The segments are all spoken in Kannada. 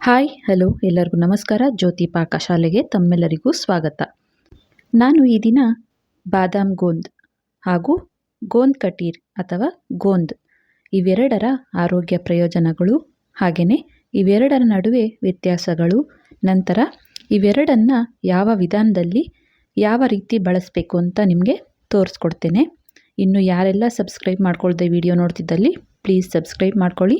ಹಾಯ್, ಹಲೋ, ಎಲ್ಲರಿಗೂ ನಮಸ್ಕಾರ. ಜ್ಯೋತಿ ಪಾಕ ಶಾಲೆಗೆ ತಮ್ಮೆಲ್ಲರಿಗೂ ಸ್ವಾಗತ. ನಾನು ಈ ದಿನ ಬಾದಾಮ್ ಗೋಂದ್ ಹಾಗೂ ಗೋಂದ್ ಕಟೀರ್ ಅಥವಾ ಗೋಂದ್ ಇವೆರಡರ ಆರೋಗ್ಯ ಪ್ರಯೋಜನಗಳು ಹಾಗೆಯೇ ಇವೆರಡರ ನಡುವೆ ವ್ಯತ್ಯಾಸಗಳು, ನಂತರ ಇವೆರಡನ್ನು ಯಾವ ವಿಧಾನದಲ್ಲಿ ಯಾವ ರೀತಿ ಬಳಸಬೇಕು ಅಂತ ನಿಮಗೆ ತೋರಿಸ್ಕೊಡ್ತೇನೆ. ಇನ್ನು ಯಾರೆಲ್ಲ ಸಬ್ಸ್ಕ್ರೈಬ್ ಮಾಡ್ಕೊಳ್ದೆ ವಿಡಿಯೋ ನೋಡ್ತಿದ್ದಲ್ಲಿ, ಪ್ಲೀಸ್ ಸಬ್ಸ್ಕ್ರೈಬ್ ಮಾಡ್ಕೊಳ್ಳಿ.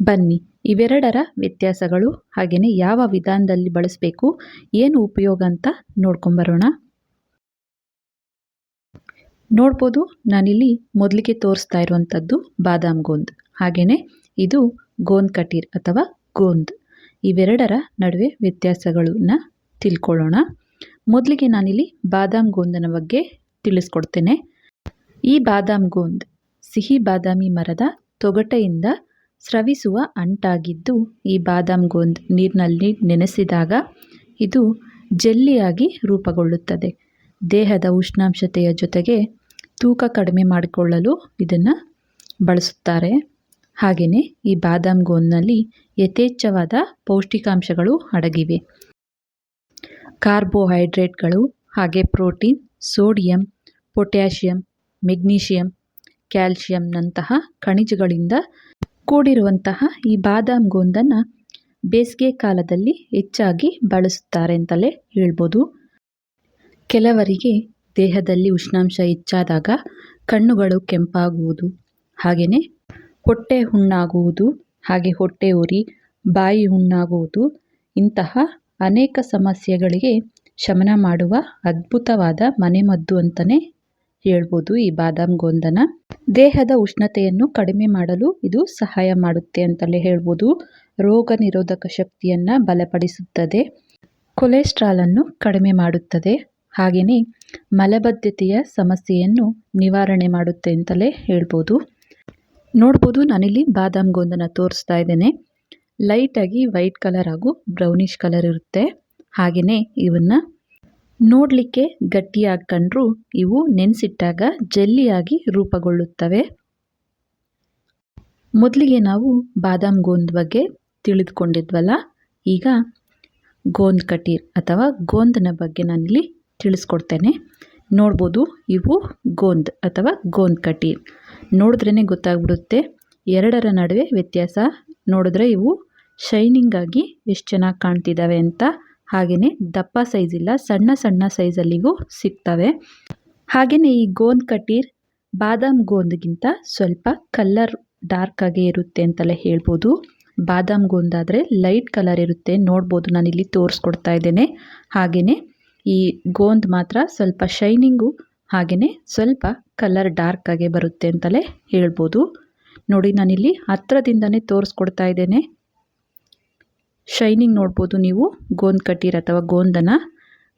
ಬನ್ನಿ. ಇವೆರಡರ ವ್ಯತ್ಯಾಸಗಳು ಹಾಗೆಯೇ ಯಾವ ವಿಧಾನದಲ್ಲಿ ಬಳಸಬೇಕು, ಏನು ಉಪಯೋಗ ಅಂತ ನೋಡ್ಕೊಂಬರೋಣ. ನೋಡ್ಬೋದು, ನಾನಿಲ್ಲಿ ಮೊದಲಿಗೆ ತೋರಿಸ್ತಾ ಇರುವಂಥದ್ದು ಬಾದಾಮ್ ಗೋಂದ್. ಹಾಗೆಯೇ ಇದು ಗೋಂದ್ ಕಟೀರ್ ಅಥವಾ ಗೋಂದ್. ಇವೆರಡರ ನಡುವೆ ವ್ಯತ್ಯಾಸಗಳನ್ನ ತಿಳ್ಕೊಳ್ಳೋಣ. ಮೊದಲಿಗೆ ನಾನಿಲ್ಲಿ ಬಾದಾಮ್ ಗೋಂದನ ಬಗ್ಗೆ ತಿಳಿಸ್ಕೊಡ್ತೇನೆ. ಈ ಬಾದಾಮ್ ಗೋಂದ್ ಸಿಹಿ ಬಾದಾಮಿ ಮರದ ತೊಗಟೆಯಿಂದ ಸ್ರವಿಸುವ ಅಂಟಾಗಿದ್ದು ಈ ಬಾದಾಮ್ ಗೋಂದ್ ನೀರಿನಲ್ಲಿ ನೆನೆಸಿದಾಗ ಇದು ಜೆಲ್ಲಿಯಾಗಿ ರೂಪುಗೊಳ್ಳುತ್ತದೆ. ದೇಹದ ಉಷ್ಣಾಂಶತೆಯ ಜೊತೆಗೆ ತೂಕ ಕಡಿಮೆ ಮಾಡಿಕೊಳ್ಳಲು ಇದನ್ನು ಬಳಸುತ್ತಾರೆ. ಹಾಗೆಯೇ ಈ ಬಾದಾಮ್ ಗೋಂದ್ನಲ್ಲಿ ಯಥೇಚ್ಛವಾದ ಪೌಷ್ಟಿಕಾಂಶಗಳು ಅಡಗಿವೆ. ಕಾರ್ಬೋಹೈಡ್ರೇಟ್ಗಳು ಹಾಗೆ ಪ್ರೋಟೀನ್, ಸೋಡಿಯಂ, ಪೊಟ್ಯಾಷಿಯಂ, ಮೆಗ್ನೀಷಿಯಂ, ಕ್ಯಾಲ್ಶಿಯಂನಂತಹ ಖನಿಜಗಳಿಂದ ಕೂಡಿರುವಂತಹ ಈ ಬಾದಾಮ್ ಗೋಂದನ್ನು ಬೇಸಿಗೆ ಕಾಲದಲ್ಲಿ ಹೆಚ್ಚಾಗಿ ಬಳಸುತ್ತಾರೆ ಅಂತಲೇ ಹೇಳ್ಬೋದು. ಕೆಲವರಿಗೆ ದೇಹದಲ್ಲಿ ಉಷ್ಣಾಂಶ ಹೆಚ್ಚಾದಾಗ ಕಣ್ಣುಗಳು ಕೆಂಪಾಗುವುದು, ಹಾಗೆಯೇ ಹೊಟ್ಟೆ ಹುಣ್ಣಾಗುವುದು, ಹಾಗೆ ಹೊಟ್ಟೆ ಉರಿ, ಬಾಯಿ ಹುಣ್ಣಾಗುವುದು, ಇಂತಹ ಅನೇಕ ಸಮಸ್ಯೆಗಳಿಗೆ ಶಮನ ಮಾಡುವ ಅದ್ಭುತವಾದ ಮನೆಮದ್ದು ಅಂತಲೇ ಹೇಳ್ಬೋದು ಈ ಬಾದಾಮ್ ಗೋಂದನ. ದೇಹದ ಉಷ್ಣತೆಯನ್ನು ಕಡಿಮೆ ಮಾಡಲು ಇದು ಸಹಾಯ ಮಾಡುತ್ತೆ ಅಂತಲೇ ಹೇಳ್ಬೋದು. ರೋಗ ನಿರೋಧಕ ಶಕ್ತಿಯನ್ನು ಬಲಪಡಿಸುತ್ತದೆ. ಕೊಲೆಸ್ಟ್ರಾಲನ್ನು ಕಡಿಮೆ ಮಾಡುತ್ತದೆ. ಹಾಗೆಯೇ ಮಲಬದ್ಧತೆಯ ಸಮಸ್ಯೆಯನ್ನು ನಿವಾರಣೆ ಮಾಡುತ್ತೆ ಅಂತಲೇ ಹೇಳ್ಬೋದು. ನೋಡ್ಬೋದು ನಾನಿಲ್ಲಿ ಬಾದಾಮ್ ಗೋಂದನ ತೋರಿಸ್ತಾ ಇದ್ದೇನೆ. ಲೈಟಾಗಿ ವೈಟ್ ಕಲರ್ ಹಾಗೂ ಬ್ರೌನಿಷ್ ಕಲರ್ ಇರುತ್ತೆ. ಹಾಗೆಯೇ ಇವನ್ನು ನೋಡಲಿಕ್ಕೆ ಗಟ್ಟಿಯಾಗಿ ಕಂಡ್ರೂ ಇವು ನೆನೆಸಿಟ್ಟಾಗ ಜೆಲ್ಲಿಯಾಗಿ ರೂಪುಗೊಳ್ಳುತ್ತವೆ. ಮೊದಲಿಗೆ ನಾವು ಬಾದಾಮ್ ಗೋಂದ್ ಬಗ್ಗೆ ತಿಳಿದುಕೊಂಡಿದ್ವಲ್ಲ, ಈಗ ಗೋಂದ್ ಕಟೀರ್ ಅಥವಾ ಗೋಂದನ ಬಗ್ಗೆ ನಾನಿಲ್ಲಿ ತಿಳಿಸ್ಕೊಡ್ತೇನೆ. ನೋಡ್ಬೋದು ಇವು ಗೋಂದ್ ಅಥವಾ ಗೋಂದ್ ಕಟೀರ್. ನೋಡಿದ್ರೇ ಗೊತ್ತಾಗ್ಬಿಡುತ್ತೆ, ಎರಡರ ನಡುವೆ ವ್ಯತ್ಯಾಸ. ನೋಡಿದ್ರೆ ಇವು ಶೈನಿಂಗಾಗಿ ಎಷ್ಟು ಚೆನ್ನಾಗಿ ಕಾಣ್ತಿದ್ದಾವೆ ಅಂತ. ಹಾಗೆಯೇ ದಪ್ಪ ಇಲ್ಲ, ಸಣ್ಣ ಸಣ್ಣ ಸೈಜಲ್ಲಿಗೂ ಸಿಗ್ತವೆ. ಹಾಗೆಯೇ ಈ ಗೋಂದ್ ಕಟೀರ್, ಬಾದಾಮ್ ಗೋಂದ್ಗಿಂತ ಸ್ವಲ್ಪ ಕಲ್ಲರ್ ಡಾರ್ಕ್ ಆಗೇ ಇರುತ್ತೆ ಅಂತಲೇ ಹೇಳ್ಬೋದು. ಬಾದಾಮ್ ಗೋಂದಾದರೆ ಲೈಟ್ ಕಲರ್ ಇರುತ್ತೆ, ನೋಡ್ಬೋದು, ನಾನಿಲ್ಲಿ ತೋರಿಸ್ಕೊಡ್ತಾ ಇದ್ದೇನೆ. ಹಾಗೆಯೇ ಈ ಗೋಂದ್ ಮಾತ್ರ ಸ್ವಲ್ಪ ಶೈನಿಂಗು ಹಾಗೆಯೇ ಸ್ವಲ್ಪ ಕಲರ್ ಡಾರ್ಕ್ ಆಗೇ ಬರುತ್ತೆ ಅಂತಲೇ ಹೇಳ್ಬೋದು. ನೋಡಿ, ನಾನಿಲ್ಲಿ ಹತ್ರದಿಂದನೇ ತೋರಿಸ್ಕೊಡ್ತಾ ಇದ್ದೇನೆ. ಶೈನಿಂಗ್ ನೋಡ್ಬೋದು ನೀವು, ಗೋಂದ್ ಕಟೀರ್ ಅಥವಾ ಗೋಂದನ.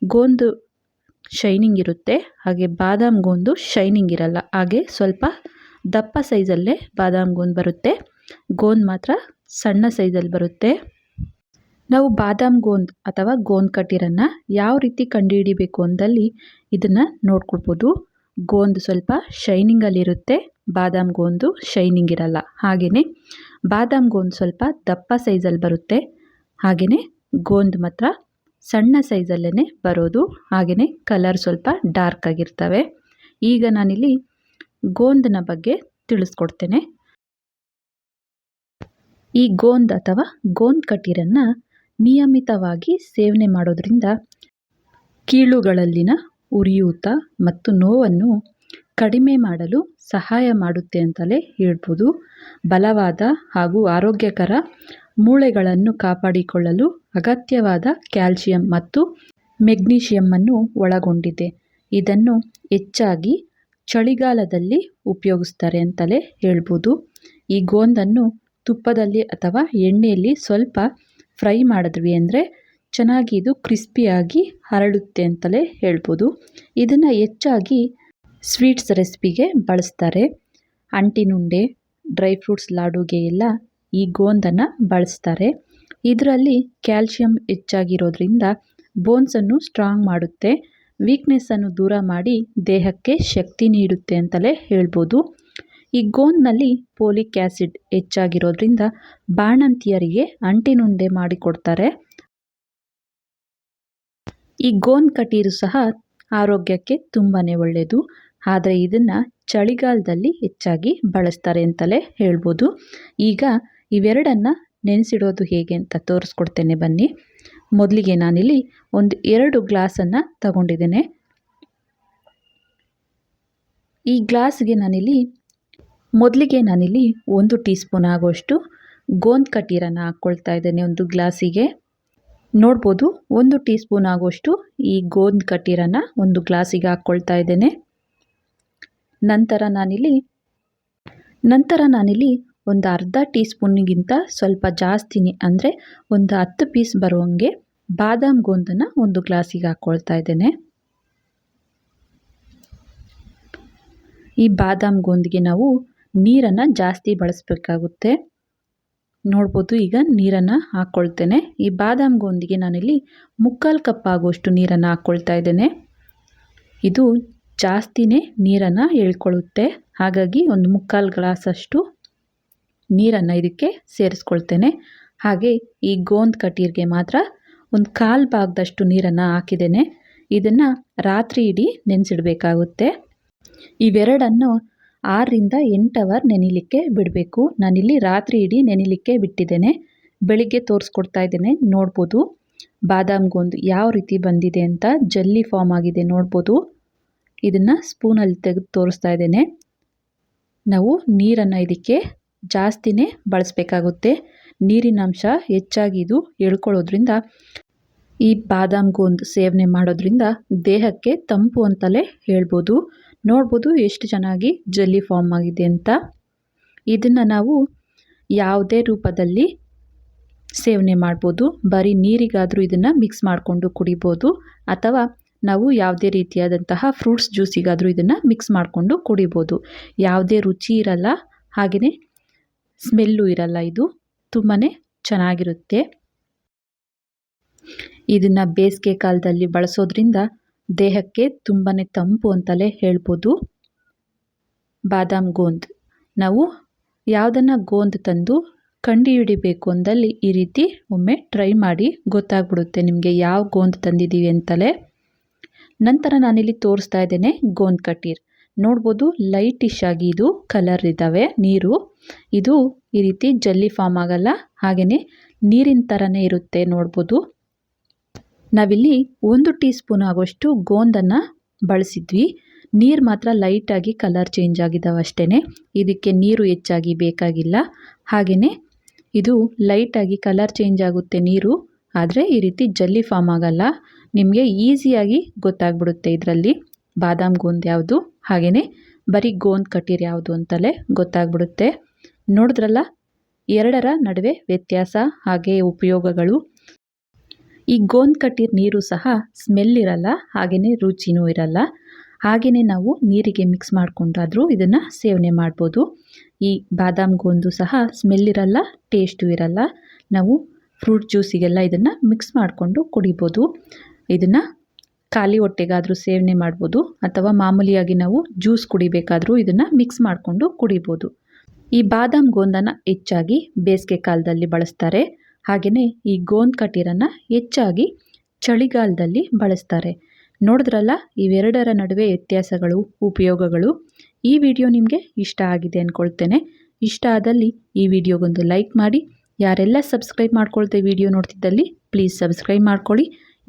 ಗೋಂದು ಶೈನಿಂಗ್ ಇರುತ್ತೆ, ಹಾಗೆ ಬಾದಾಮ್ ಗೋಂದು ಶೈನಿಂಗ್ ಇರಲ್ಲ, ಹಾಗೆ ಸ್ವಲ್ಪ ದಪ್ಪ ಸೈಜಲ್ಲೇ ಬಾದಾಮ್ ಗೋಂದ್ ಬರುತ್ತೆ. ಗೋಂದ್ ಮಾತ್ರ ಸಣ್ಣ ಸೈಜಲ್ಲಿ ಬರುತ್ತೆ. ನಾವು ಬಾದಾಮ್ ಗೋಂದ್ ಅಥವಾ ಗೋಂದ್ ಕಟೀರನ್ನು ಯಾವ ರೀತಿ ಕಂಡುಹಿಡಿಬೇಕು ಅಂದಲ್ಲಿ ಇದನ್ನು ನೋಡ್ಕೊಳ್ಬೋದು. ಗೋಂದ್ ಸ್ವಲ್ಪ ಶೈನಿಂಗಲ್ಲಿರುತ್ತೆ ಬಾದಾಮ್ ಗೋಂದು ಶೈನಿಂಗ್ ಇರಲ್ಲ ಹಾಗೆಯೇ ಬಾದಾಮ್ ಗೋಂದ್ ಸ್ವಲ್ಪ ದಪ್ಪ ಸೈಜಲ್ಲಿ ಬರುತ್ತೆ. ಹಾಗೆಯೇ ಗೋಂದ್ ಮಾತ್ರ ಸಣ್ಣ ಸೈಜಲ್ಲೇ ಬರೋದು. ಹಾಗೆಯೇ ಕಲರ್ ಸ್ವಲ್ಪ ಡಾರ್ಕ್ ಆಗಿರ್ತವೆ. ಈಗ ನಾನಿಲ್ಲಿ ಗೋಂದನ ಬಗ್ಗೆ ತಿಳಿಸ್ಕೊಡ್ತೇನೆ. ಈ ಗೋಂದ್ ಅಥವಾ ಗೋಂದ್ ಕಟೀರನ್ನು ನಿಯಮಿತವಾಗಿ ಸೇವನೆ ಮಾಡೋದ್ರಿಂದ ಕೀಳುಗಳಲ್ಲಿನ ಉರಿಯೂತ ಮತ್ತು ನೋವನ್ನು ಕಡಿಮೆ ಮಾಡಲು ಸಹಾಯ ಮಾಡುತ್ತೆ ಅಂತಲೇ ಹೇಳ್ಬೋದು. ಬಲವಾದ ಹಾಗೂ ಆರೋಗ್ಯಕರ ಮೂಳೆಗಳನ್ನು ಕಾಪಾಡಿಕೊಳ್ಳಲು ಅಗತ್ಯವಾದ ಕ್ಯಾಲ್ಸಿಯಂ ಮತ್ತು ಮೆಗ್ನೀಷಿಯಮ್ಮನ್ನು ಒಳಗೊಂಡಿದೆ. ಇದನ್ನು ಹೆಚ್ಚಾಗಿ ಚಳಿಗಾಲದಲ್ಲಿ ಉಪಯೋಗಿಸ್ತಾರೆ ಅಂತಲೇ ಹೇಳ್ಬೋದು. ಈ ಗೋಂದನ್ನು ತುಪ್ಪದಲ್ಲಿ ಅಥವಾ ಎಣ್ಣೆಯಲ್ಲಿ ಸ್ವಲ್ಪ ಫ್ರೈ ಮಾಡಿದ್ವಿ ಅಂದರೆ ಚೆನ್ನಾಗಿ ಇದು ಕ್ರಿಸ್ಪಿಯಾಗಿ ಹರಡುತ್ತೆ ಅಂತಲೇ ಹೇಳ್ಬೋದು. ಇದನ್ನು ಹೆಚ್ಚಾಗಿ ಸ್ವೀಟ್ಸ್ ರೆಸಿಪಿಗೆ ಬಳಸ್ತಾರೆ. ಅಂಟಿನುಂಡೆ, ಡ್ರೈ ಫ್ರೂಟ್ಸ್ ಲಾಡುಗೆ ಎಲ್ಲ ಈ ಗೋಂದನ್ನು ಬಳಸ್ತಾರೆ. ಇದರಲ್ಲಿ ಕ್ಯಾಲ್ಶಿಯಂ ಹೆಚ್ಚಾಗಿರೋದ್ರಿಂದ ಬೋನ್ಸನ್ನು ಸ್ಟ್ರಾಂಗ್ ಮಾಡುತ್ತೆ. ವೀಕ್ನೆಸ್ಸನ್ನು ದೂರ ಮಾಡಿ ದೇಹಕ್ಕೆ ಶಕ್ತಿ ನೀಡುತ್ತೆ ಅಂತಲೇ ಹೇಳ್ಬೋದು. ಈ ಗೋಂದ್ನಲ್ಲಿ ಪೋಲಿಕ್ ಆ್ಯಸಿಡ್ ಹೆಚ್ಚಾಗಿರೋದ್ರಿಂದ ಬಾಣಂತಿಯರಿಗೆ ಅಂಟಿನುಂಡೆ ಮಾಡಿಕೊಡ್ತಾರೆ. ಈ ಗೋಂದ್ ಕಟೀರು ಸಹ ಆರೋಗ್ಯಕ್ಕೆ ತುಂಬಾ ಒಳ್ಳೆಯದು ಆದರೆ ಇದನ್ನು ಚಳಿಗಾಲದಲ್ಲಿ ಹೆಚ್ಚಾಗಿ ಬಳಸ್ತಾರೆ ಅಂತಲೇ ಹೇಳ್ಬೋದು. ಈಗ ಇವೆರಡನ್ನು ನೆನೆಸಿಡೋದು ಹೇಗೆ ಅಂತ ತೋರಿಸ್ಕೊಡ್ತೇನೆ ಬನ್ನಿ. ಮೊದಲಿಗೆ ನಾನಿಲ್ಲಿ ಒಂದು ಎರಡು ಗ್ಲಾಸನ್ನು ತಗೊಂಡಿದ್ದೇನೆ. ಈ ಗ್ಲಾಸ್ಗೆ ನಾನಿಲ್ಲಿ, ಮೊದಲಿಗೆ ನಾನಿಲ್ಲಿ ಒಂದು ಟೀ ಸ್ಪೂನ್ ಆಗುವಷ್ಟು ಗೋಂದ್ ಕಟೀರನ್ನು ಹಾಕ್ಕೊಳ್ತಾ ಇದ್ದೇನೆ ಒಂದು ಗ್ಲಾಸಿಗೆ. ನೋಡ್ಬೋದು, ಒಂದು ಟೀ ಸ್ಪೂನ್ ಆಗುವಷ್ಟು ಈ ಗೋಂದ್ ಕಟೀರನ್ನು ಒಂದು ಗ್ಲಾಸಿಗೆ ಹಾಕ್ಕೊಳ್ತಾ ಇದ್ದೇನೆ. ನಂತರ ನಾನಿಲ್ಲಿ ನಂತರ ನಾನಿಲ್ಲಿ ಒಂದು ಅರ್ಧ ಟೀ ಸ್ಪೂನಿಗಿಂತ ಸ್ವಲ್ಪ ಜಾಸ್ತಿನೇ, ಅಂದರೆ ಒಂದು ಹತ್ತು ಪೀಸ್ ಬರುವಂಗೆ ಬಾದಾಮ್ ಗೋಂದನ್ನು ಒಂದು ಗ್ಲಾಸಿಗೆ ಹಾಕ್ಕೊಳ್ತಾ ಇದ್ದೇನೆ. ಈ ಬಾದಾಮ್ ಗೋಂದಿಗೆ ನಾವು ನೀರನ್ನು ಜಾಸ್ತಿ ಬಳಸಬೇಕಾಗುತ್ತೆ. ನೋಡ್ಬೋದು ಈಗ ನೀರನ್ನು ಹಾಕ್ಕೊಳ್ತೇನೆ ಈ ಬಾದಾಮ್ ಗೋಂದಿಗೆ ನಾನಿಲ್ಲಿ ಮುಕ್ಕಾಲು ಕಪ್ ಆಗುವಷ್ಟು ನೀರನ್ನು ಹಾಕ್ಕೊಳ್ತಾ ಇದ್ದೇನೆ. ಇದು ಜಾಸ್ತಿನೇ ನೀರನ್ನು ಎಳ್ಕೊಳ್ಳುತ್ತೆ ಹಾಗಾಗಿ ಒಂದು ಮುಕ್ಕಾಲು ಗ್ಲಾಸಷ್ಟು ನೀರನ್ನು ಇದಕ್ಕೆ ಸೇರಿಸ್ಕೊಳ್ತೇನೆ. ಹಾಗೆ ಈ ಗೋಂದ್ ಕಟೀರ್ಗೆ ಮಾತ್ರ ಒಂದು ಕಾಲು ಭಾಗದಷ್ಟು ನೀರನ್ನು ಹಾಕಿದ್ದೇನೆ. ಇದನ್ನು ರಾತ್ರಿ ಇಡೀ ನೆನೆಸಿಡಬೇಕಾಗುತ್ತೆ. ಇವೆರಡನ್ನು ಆರರಿಂದ ಎಂಟು ಅವರ್ ನೆನಿಲಿಕ್ಕೆ ಬಿಡಬೇಕು. ನಾನಿಲ್ಲಿ ರಾತ್ರಿ ಇಡೀ ನೆನಿಲಿಕ್ಕೆ ಬಿಟ್ಟಿದ್ದೇನೆ. ಬೆಳಿಗ್ಗೆ ತೋರಿಸ್ಕೊಡ್ತಾ ಇದ್ದೇನೆ, ನೋಡ್ಬೋದು. ಬಾದಾಮ್ ಗೋಂದು ಯಾವ ರೀತಿ ಬಂದಿದೆ ಅಂತ ಜಲ್ಲಿ ಫಾರ್ಮ್ ಆಗಿದೆ ನೋಡ್ಬೋದು. ಇದನ್ನು ಸ್ಪೂನಲ್ಲಿ ತೆಗೆದು ತೋರಿಸ್ತಾ ಇದ್ದೇನೆ. ನಾವು ನೀರನ್ನು ಇದಕ್ಕೆ ಜಾಸ್ತಿನೇ ಬಳಸಬೇಕಾಗುತ್ತೆ. ನೀರಿನಾಂಶ ಹೆಚ್ಚಾಗಿ ಇದು ಎಳ್ಕೊಳ್ಳೋದ್ರಿಂದ ಈ ಬಾದಾಮ್ ಗೋಂದ್ ಸೇವನೆ ಮಾಡೋದ್ರಿಂದ ದೇಹಕ್ಕೆ ತಂಪು ಅಂತಲೇ ಹೇಳ್ಬೋದು. ನೋಡ್ಬೋದು ಎಷ್ಟು ಚೆನ್ನಾಗಿ ಜಲ್ಲಿ ಫಾರ್ಮ್ ಆಗಿದೆ ಅಂತ. ಇದನ್ನು ನಾವು ಯಾವುದೇ ರೂಪದಲ್ಲಿ ಸೇವನೆ ಮಾಡ್ಬೋದು. ಬರೀ ನೀರಿಗಾದರೂ ಇದನ್ನು ಮಿಕ್ಸ್ ಮಾಡಿಕೊಂಡು ಕುಡಿಬೋದು. ಅಥವಾ ನಾವು ಯಾವುದೇ ರೀತಿಯಾದಂತಹ ಫ್ರೂಟ್ಸ್ ಜ್ಯೂಸಿಗಾದರೂ ಇದನ್ನು ಮಿಕ್ಸ್ ಮಾಡಿಕೊಂಡು ಕುಡಿಬೋದು. ಯಾವುದೇ ರುಚಿ ಇರಲ್ಲ ಹಾಗೆಯೇ ಸ್ಮೆಲ್ಲು ಇರಲ್ಲ ಇದು. ತುಂಬಾ ಚೆನ್ನಾಗಿರುತ್ತೆ. ಇದನ್ನು ಬೇಸಿಗೆ ಕಾಲದಲ್ಲಿ ಬಳಸೋದ್ರಿಂದ ದೇಹಕ್ಕೆ ತುಂಬಾ ತಂಪು ಅಂತಲೇ ಹೇಳ್ಬೋದು. ಬಾದಾಮ್ ಗೋಂದ್. ನಾವು ಯಾವುದನ್ನು ಗೋಂದ್ ತಂದು ಕಂಡು ಹಿಡಿಬೇಕು ಅಂದಲ್ಲಿ ಈ ರೀತಿ ಒಮ್ಮೆ ಟ್ರೈ ಮಾಡಿ ಗೊತ್ತಾಗ್ಬಿಡುತ್ತೆ ನಿಮಗೆ ಯಾವ ಗೋಂದ್ ತಂದಿದ್ದೀವಿ ಅಂತಲೇ. ನಂತರ ನಾನಿಲ್ಲಿ ತೋರಿಸ್ತಾ ಇದ್ದೇನೆ ಗೋಂದ್ ಕಟೀರ್. ನೋಡ್ಬೋದು ಲೈಟಿಶ್ ಆಗಿ ಇದು ಕಲರ್ ಇದ್ದಾವೆ, ನೀರು. ಇದು ಈ ರೀತಿ ಜಲ್ಲಿ ಫಾರ್ಮ್ ಆಗಲ್ಲ ಹಾಗೆಯೇ ನೀರಿನ ಥರನೇ ಇರುತ್ತೆ ನೋಡ್ಬೋದು. ನಾವಿಲ್ಲಿ ಒಂದು ಟೀ ಸ್ಪೂನ್ ಆಗೋಷ್ಟು ಗೋಂದನ್ನು ಬಳಸಿದ್ವಿ. ನೀರು ಮಾತ್ರ ಲೈಟಾಗಿ ಕಲರ್ ಚೇಂಜ್ ಆಗಿದ್ದಾವೆ ಅಷ್ಟೇನೆ. ಇದಕ್ಕೆ ನೀರು ಹೆಚ್ಚಾಗಿ ಬೇಕಾಗಿಲ್ಲ. ಹಾಗೆಯೇ ಇದು ಲೈಟಾಗಿ ಕಲರ್ ಚೇಂಜ್ ಆಗುತ್ತೆ ನೀರು. ಆದರೆ ಈ ರೀತಿ ಜಲ್ಲಿ ಫಾರ್ಮ್ ಆಗಲ್ಲ. ನಿಮಗೆ ಈಸಿಯಾಗಿ ಗೊತ್ತಾಗ್ಬಿಡುತ್ತೆ ಇದರಲ್ಲಿ. ಬಾದಾಮ್ ಗೋಂದ್ ಯಾವುದು? ಹಾಗೆಯೇ ಬರೀ ಗೋಂದ್ ಕಟೀರ್ ಯಾವುದು ಅಂತಲೇ ಗೊತ್ತಾಗ್ಬಿಡುತ್ತೆ. ನೋಡಿದ್ರಲ್ಲ, ಎರಡರ ನಡುವೆ ವ್ಯತ್ಯಾಸ, ಹಾಗೆ ಉಪಯೋಗಗಳು. ಈ ಗೋಂದ್ ಕಟ್ಟಿರ್ ನೀರು ಸಹ ಸ್ಮೆಲ್ ಇರಲ್ಲ ಹಾಗೆಯೇ ರುಚಿನೂ ಇರಲ್ಲ. ಹಾಗೆಯೇ ನಾವು ನೀರಿಗೆ ಮಿಕ್ಸ್ ಮಾಡಿಕೊಂಡಾದರೂ ಇದನ್ನು ಸೇವನೆ ಮಾಡ್ಬೋದು. ಈ ಬಾದಾಮ್ ಗೋಂದು ಸಹ ಸ್ಮೆಲ್ ಇರಲ್ಲ ಟೇಸ್ಟು ಇರಲ್ಲ. ನಾವು ಫ್ರೂಟ್ ಜ್ಯೂಸಿಗೆಲ್ಲ ಇದನ್ನು ಮಿಕ್ಸ್ ಮಾಡಿಕೊಂಡು ಕುಡಿಬೋದು. ಇದನ್ನು ಖಾಲಿ ಹೊಟ್ಟೆಗಾದರೂ ಸೇವನೆ ಮಾಡ್ಬೋದು ಅಥವಾ ಮಾಮೂಲಿಯಾಗಿ ನಾವು ಜ್ಯೂಸ್ ಕುಡಿಬೇಕಾದರೂ ಇದನ್ನು ಮಿಕ್ಸ್ ಮಾಡಿಕೊಂಡು ಕುಡಿಬೋದು. ಈ ಬಾದಾಮ್ ಗೋಂದನ ಹೆಚ್ಚಾಗಿ ಬೇಸಿಗೆ ಕಾಲದಲ್ಲಿ ಬಳಸ್ತಾರೆ. ಹಾಗೆಯೇ ಈ ಗೋಂದ್ ಕಟೀರನ್ನು ಹೆಚ್ಚಾಗಿ ಚಳಿಗಾಲದಲ್ಲಿ ಬಳಸ್ತಾರೆ. ನೋಡಿದ್ರಲ್ಲ, ಇವೆರಡರ ನಡುವೆ ವ್ಯತ್ಯಾಸಗಳು, ಉಪಯೋಗಗಳು. ಈ ವಿಡಿಯೋ ನಿಮಗೆ ಇಷ್ಟ ಆಗಿದೆ ಅಂದ್ಕೊಳ್ತೇನೆ ಇಷ್ಟ ಆದಲ್ಲಿ ಈ ವಿಡಿಯೋಗೊಂದು ಲೈಕ್ ಮಾಡಿ. ಯಾರೆಲ್ಲ ಸಬ್ಸ್ಕ್ರೈಬ್ ಮಾಡ್ಕೊಳ್ತೇವೆ ವಿಡಿಯೋ ನೋಡ್ತಿದ್ದಲ್ಲಿ, ಪ್ಲೀಸ್ ಸಬ್ಸ್ಕ್ರೈಬ್ ಮಾಡ್ಕೊಳ್ಳಿ.